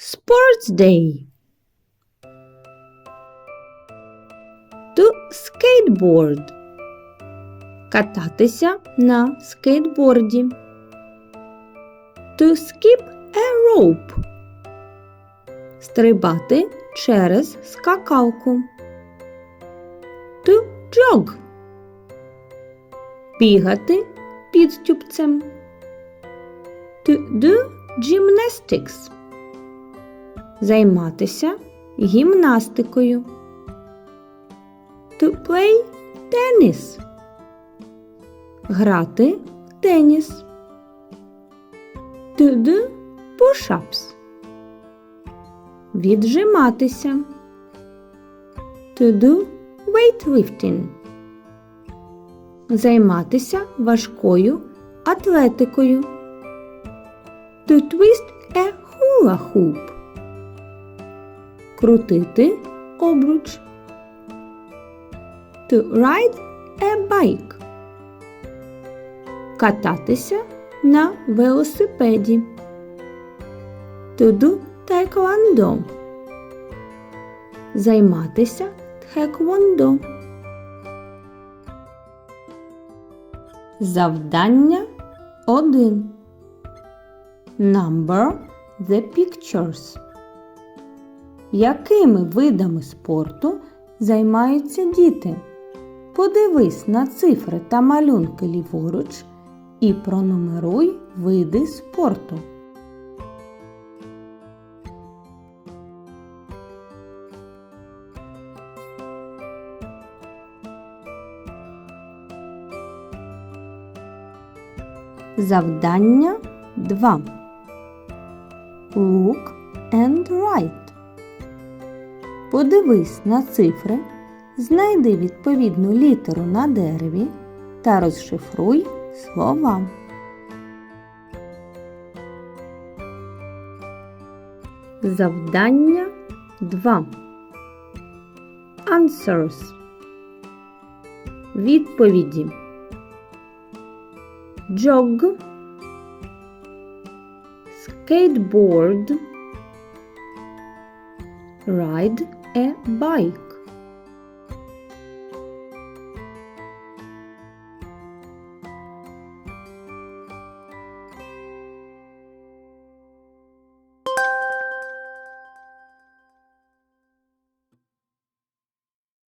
Sports day. To skateboard. Кататися на скейтборді. To skip a rope. Стрибати через скакалку. To jog. Бігати підстюпцем. To do gymnastics. Займатися гімнастикою. To play tennis. Грати в теніс. To do push-ups. Віджиматися. To do weightlifting. Займатися важкою атлетикою. To twist a hula hoop. Крутити обруч. To ride a bike. Кататися на велосипеді. To do taekwondo. Займатися тхеквондо. Завдання 1. Number the pictures. Якими видами спорту займаються діти? Подивись на цифри та малюнки ліворуч і пронумеруй види спорту. Завдання 2. Look and write. Подивись на цифри, знайди відповідну літеру на дереві та розшифруй слова. Завдання 2. Answers. Відповіді. Jog. Skateboard. Ride e bye!